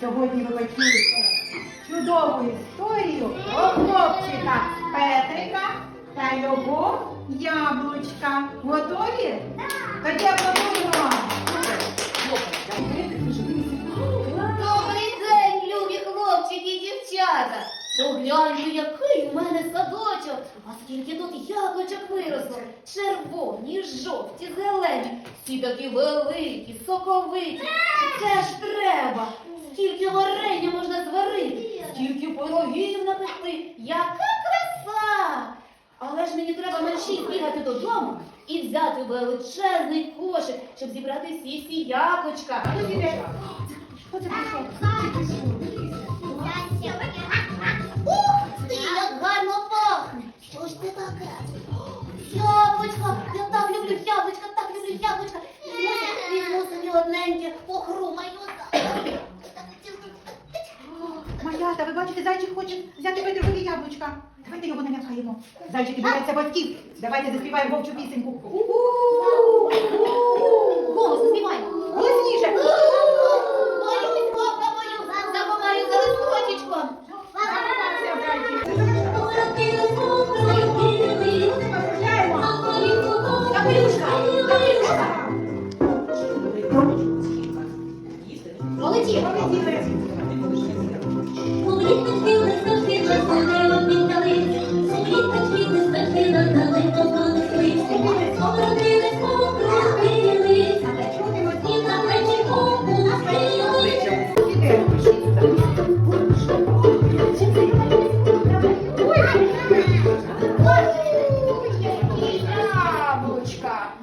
Сьогодні ви почуєте чудову історію про хлопчика Петрика та його яблучка. Готові? Тоді аплодуємо. Добрий день, любі хлопчики і дівчата. Погляньте, який у мене садочок. А скільки тут яблучок виросло. Червоні, жовті, зелені. Всі такі великі, соковиті. Це ж треба. Скільки варення можна зварити, скільки пирогів напекти. Яка краса! Але ж мені треба мерщій бігати додому і взяти величезний кошик, щоб зібрати всі ці яблучка. Хто піде? Хто це прийшов? Ух ти, як гарно пахне! Що ж це таке? Яблучко! Я так люблю яблучка, так люблю яблучка! Візьму собі одненьке, похрумаю. Малята, ви бачите, зайчик хоче взяти Петрикові яблучка. Давайте його налякаємо. Зайчики бояться батьків. Давайте заспіваємо вовчу пісеньку. У-у-у!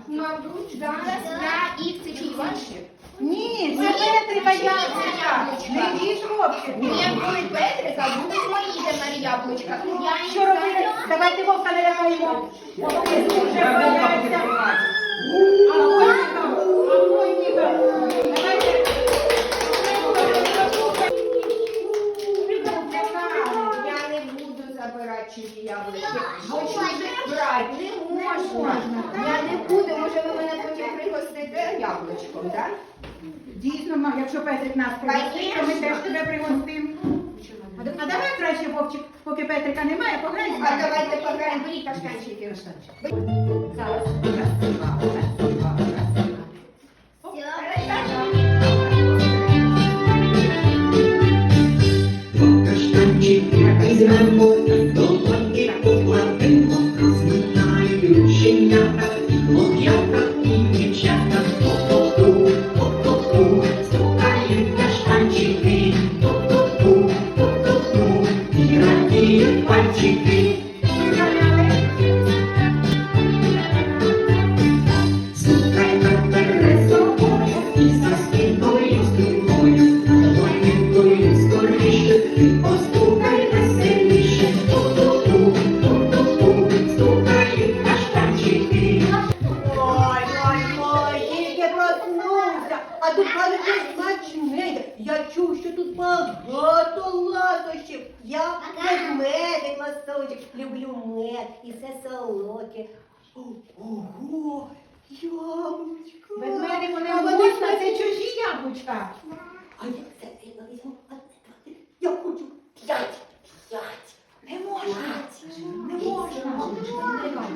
Мабуть, зараз я це чи ваші? Ні, це Петрика яблучка. Не їж хлопчик. Як були Петрика, будуть мої тепер яблучка. Я їх Що робити? Давайте вовка налякаємо. Вовки дуже бояться. А вовка, а вовка. Давайте. Я не буду забирати чужі яблучки. Бо чужих брати не можна. Я не буду, може ви мене потім пригостите яблучком, так? Дійсно, якщо Петрик нас пригостить, то ми теж тебе пригостимо. А давай краще, Вовчик, поки Петрика немає, пограй з А нами. давайте пограємо, беріть каштанчики. Зараз. Каштанчики візьмемо, долоньки багато ласощів. Я ведмедик ласточок, люблю мед і все солодке. Ого, яблучко. Ведмедику не можна, це чужі яблучка. А я це я візьму одне, два. Я хочу п'ять. П'ять. Не можна. Не можна.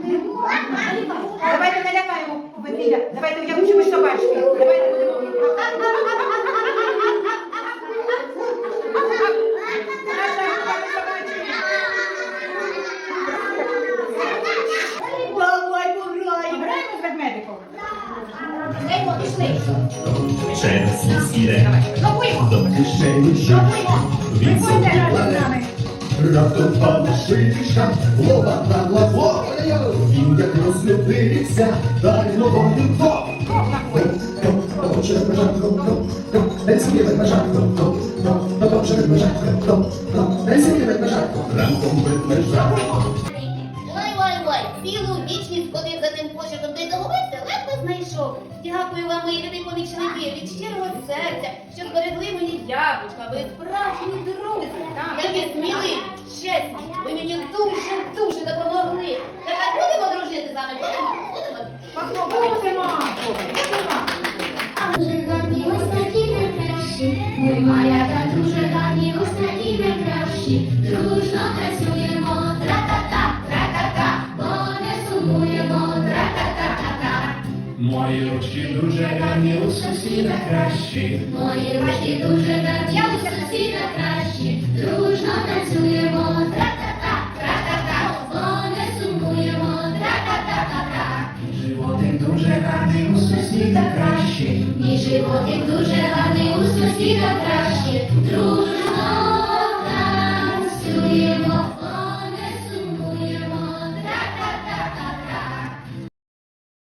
Не можна. Давайте налякаємо. Давайте що ми собачки. Давайте Через іде, до кишені ще, він собі нами. Раптом впала шишка, лова на лаво, він як розлюбився, дай новою то. Ранком ведмежа, Ой, ой, ой, цілу вічність ходив за тим кошиком, ти знайшов. Дякую вам, мої любі помічники, від щирого серця, що зберегли мені яблучка. Ви справжні друзі, такі сміли, чесні. Ви мені дуже, дуже допомогли. Тепер будемо дружити з вами, будемо? Будемо? Будемо. Мої ручки дуже гарні, у сусіда кращі. Мої ручки дуже гарні, у сусіда кращі. Дружно танцюємо, тра-та-та, тра-та-та, бо не сумуємо, тра-та-та-та-та. Животик дуже гарний, у сусіда кращі. Мій животик дуже гарний, у сусіда кращі.